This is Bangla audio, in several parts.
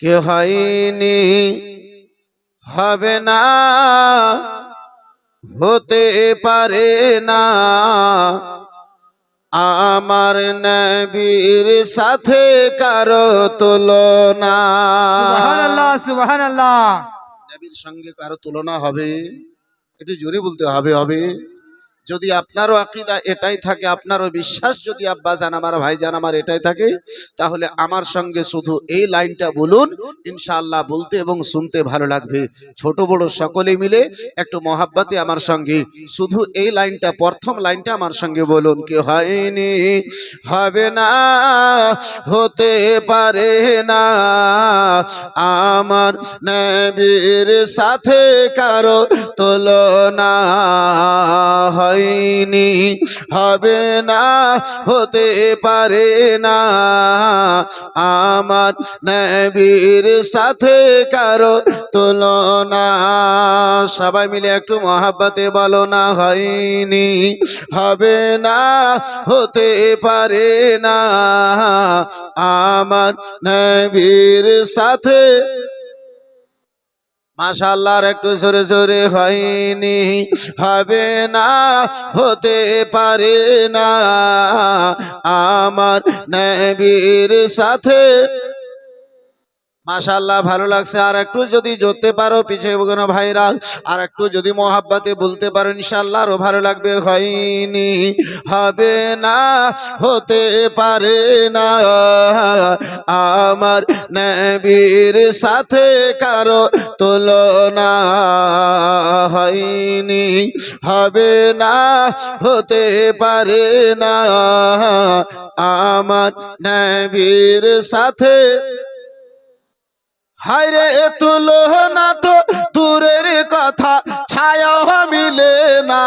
কে হয়নি হবে না হতে পারে না। আমার নবীর সাথে কারও তুলনা। সুবহানাল্লাহ সুবহানাল্লাহ। নবীর সঙ্গে কারও তুলনা হবে? একটু জোরে বলতে হবে হবে। যদি আপনারও আকিদা এটাই থাকে, আপনারও বিশ্বাস যদি আব্বা জান, আমার ভাই জান, আমার এটাই থাকে, তাহলে আমার সঙ্গে শুধু এই লাইনটা বলুন, ইনশাআল্লাহ বলতে এবং শুনতে ভালো লাগবে। ছোট বড় সকলে মিলে একটু মহাব্বাতে আমার সঙ্গে, শুধু এই লাইনটা, প্রথম লাইনটা আমার সঙ্গে বলুন কি হয়নি, হবে না, হতে পারে না, আমার নবীর সাথে কারও তুলনা হয়নি। হবে না, হতে পারে না। আমার নবীর সাথে কারও তুলনা। সবাই মিলে একটু মহাব্বতে বলো না হয়নি। হবে না, হতে পারে না। আমার নবীর সাথে মাশাল্লাহর একটু জোরে জোরে হয়নি হবে না হতে পারে না। আমার নবীর সাথে মাশাল্লাহ ভালো লাগছে। আর একটু যদি জোরতে পারো পিছিয়ে বগুনো ভাইরা আর একটু যদি মহাব্বাতে বলতে পারো ইনশাল্লাহ ভালো লাগবে। হয়নি, হবে না, হতে পারে না। আমার নবীর সাথে কারও তুলনা হয়নি, হবে না, হতে পারে না। আমার নবীর সাথে হায়রে তুলো না তো দূরের কথা, ছায়া মিলে না।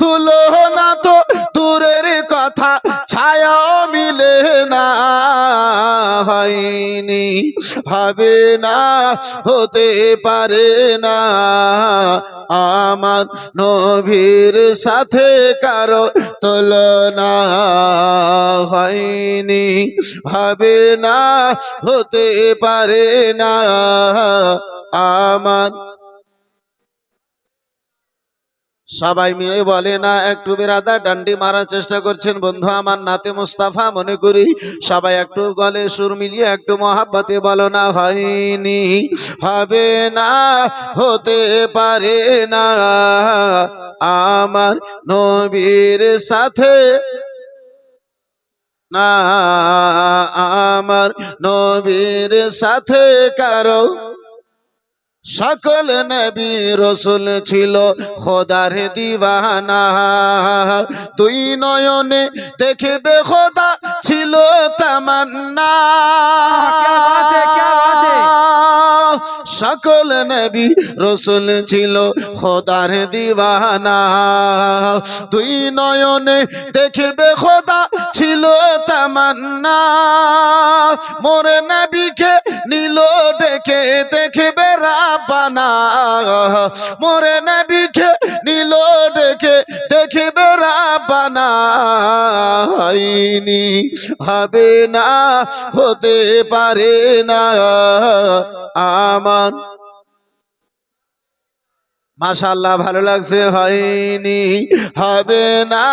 তুলো না তো দূরের কথা, ছায়া মিলে না হয়নি হবে না, হতে পারে না। আমার নভীর সাথে কারও তুলনা হয়নি হবে না, হতে পারে না। আমার সবাই মিলে বলে, না, একটু বেরাদা, ডান্ডি মারার চেষ্টা করছেন বন্ধু আমার নাতে মুস্তাফা, মনে করি সবাই একটু গলে সুর মিলিয়ে একটু মহাব্বতে বলো না হয়নি। হবে না, হতে পারে না। আমার নবীর সাথে না, আমার নবীর সাথে কারও সকল নবী রসুল ছিল খোদার দিবানা তুই নয়নে দেখবে খোদা ছিল তামান্না। সকল নবী রসুল ছিল খোদার দিওয়ানা দুই নয়নে দেখবে খোদা ছিল তামান্না। মোরে নবীকে নিল দেখে দেখবে রাপানা মোরে নবী হয়নি হবে না হতে পারে না। আমার মাশাল্লাহ ভালো লাগছে? হয়নি, হবে না,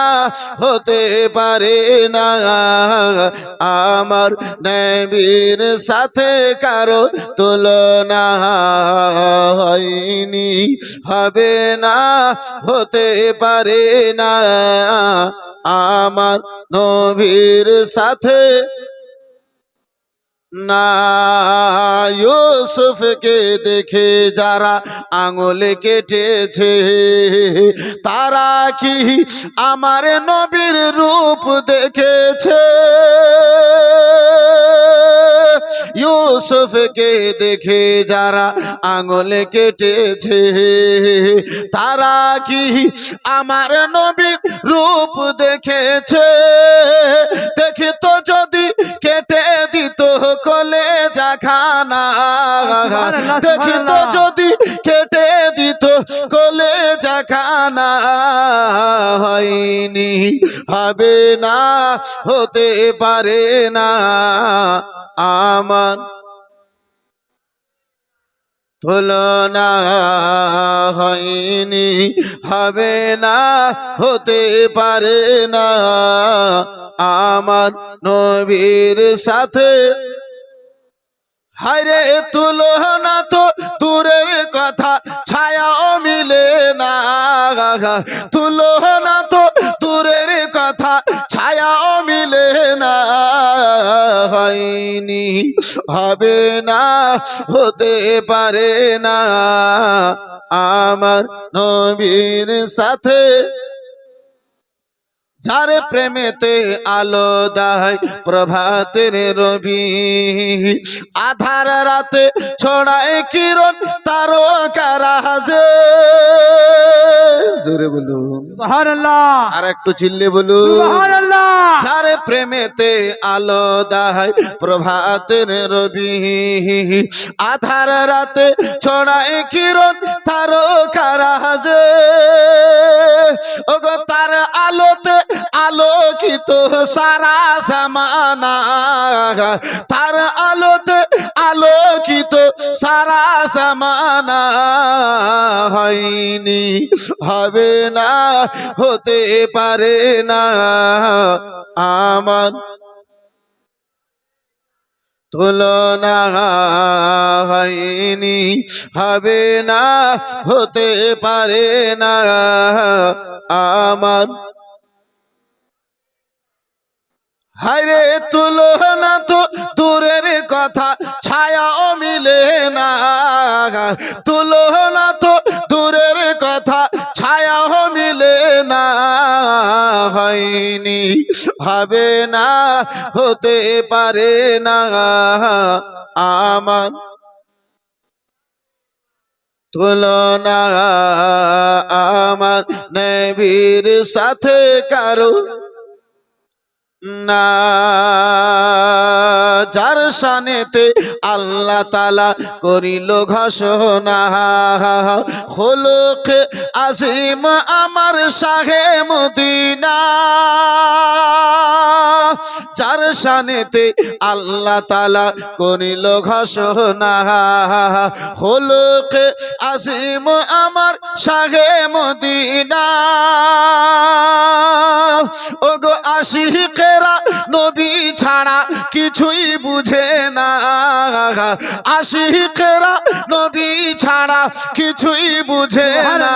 হতে পারে না। আমার নবীর সাথে কারও তুলনা হয়নি, হবে না, হতে পারে না। আমার নবীর সাথে না, ইউসুফকে দেখে যারা আঙুলে কেটেছে, তারা কি আমার নবীর রূপ দেখেছে? ইউসুফকে দেখে যারা আঙুলে কেটেছে, তারা কি আমার নবীর রূপ দেখেছে? সুবহানাল্লাহ, দেখি তো সুবহানাল্লাহ। যদি কেটে দিত কলে জাখানা হয়নি হবে না হতে পারে না আমার তুলনা হয়নি হবে না হতে পারে না আমার নবীর সাথে হায়রে তুলনা তো দূরের কথা ছায়াও মিলে না। তুলনা তো দূরের কথা ছায়াও মিলে না। হয়নি, হবে না, হতে পারে না। আমার নবীর সাথে যার প্রেমেতে আলো দায় প্রভাতের রবি। আধার রাতে ছড়ায় কিরণ তারো কারাজে জোরে বলুন। সুবহান আল্লাহ আর একটু চিল্লে বলুন। সুবহান আল্লাহ যার প্রেমেতে আলো দায় প্রভাতের রবি। আধার রাতে ছড়ায় কিরণ তারো কারাজে ওগো তার আলোতে আলোকিত সারা সামানা তার আলোতে আলোকিত সারা সামানা হয়নি, হবে না, হতে পারে না। আমার তুলনা হয়নি হবে না, হতে পারে না। আমার হায়রে তুলনা তো দূরের কথা, ছায়াও মিলে না। তুলনা তো দূরের না হয়নি হবে না হতে পারে না আমার তুলনা। আমার নবীর সাথে কারও না। যার সানেতে আল্লাহ তালা করিল ঘোষণা হলুক আজিম আমার শাহে মদিনা। যার সানেতে আল্লাহ তালা করিল ঘোষণা। হলুক আজিম আমার শাহে মদিনা। ওগো আশিকেরা নবী ছাড়া কিছুই বুঝে না। আশিকেরা নবী ছাড়া কিছুই বুঝে না।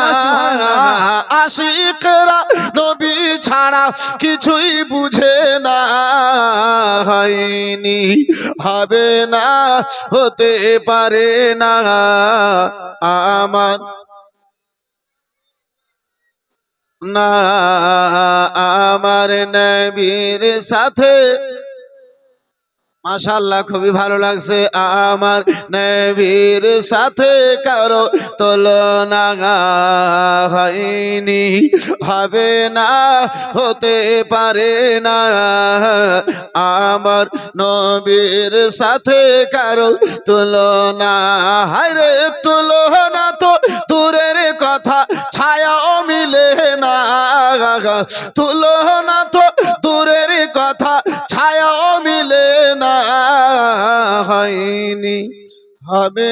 আশিকেরা নবী ছাড়া কিছুই বুঝে না। হয়নি, হবে না, হতে পারে না। আমার না, আমার নবীর সাথে মাশাল্লাহ খুবই ভালো লাগছে। আমার নবীর সাথে কারও তুলনা হয়নি। হবে না, হতে পারে না। আমার নবীর সাথে কারও তুলনা হায়রে তুলনা তো দূরের কথা, ছায়াও মিলে না। তুলনা তো মিলে হবে